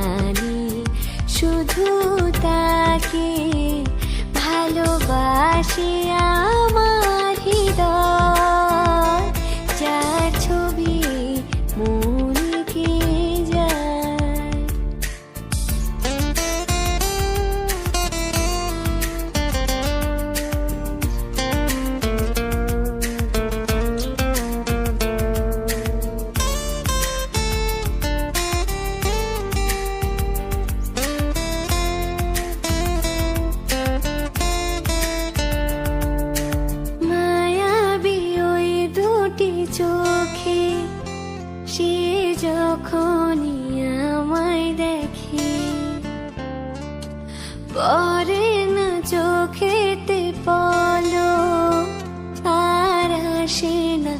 জানি শুধু তাকে ভালোবাসি আমার। পরে না চোখেতে পলো আর আসে না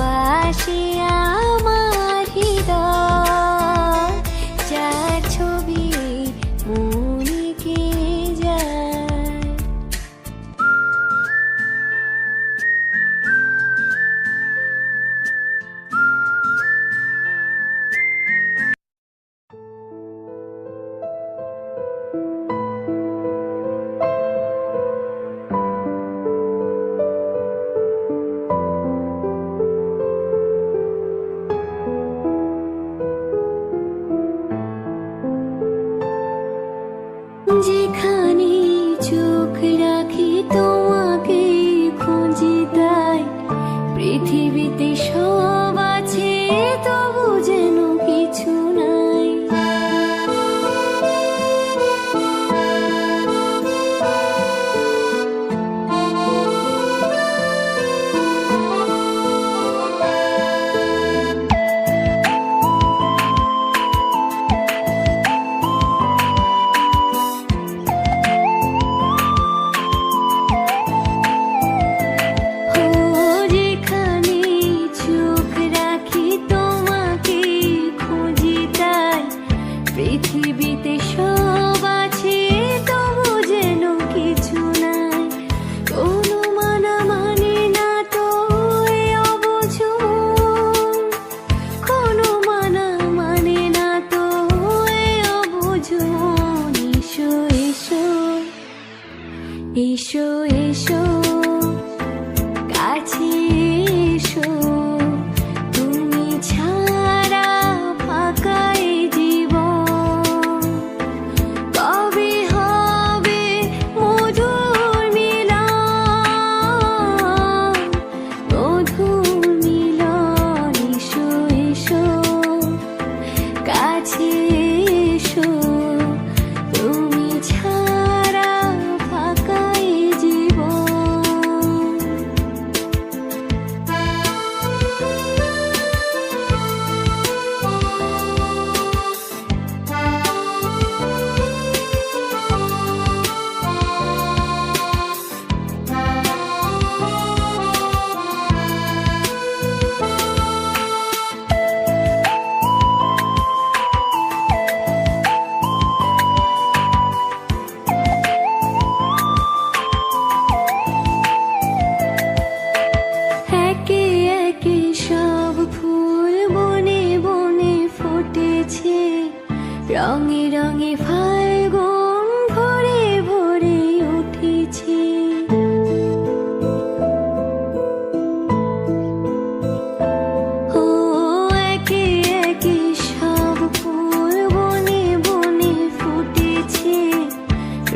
ভালোবাসিয়া 一緒へ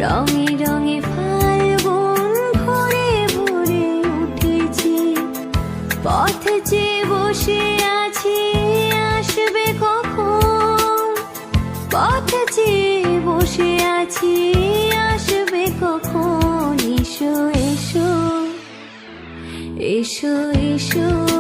রঙে রঙে ফাল্গুন ভরে উঠেছে। পথ বসে আছে, আসবে কখন? পথ যে বসে আসবে কখন? এসো এসো।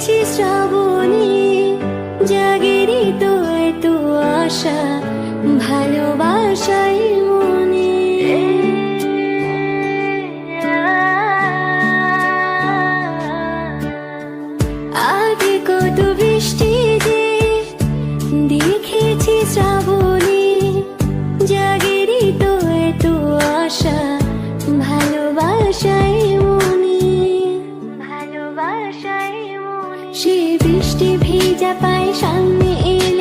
দেখেছি জাগেরি তো এত আশা। সে বৃষ্টি ভেজা পায় সামনে এ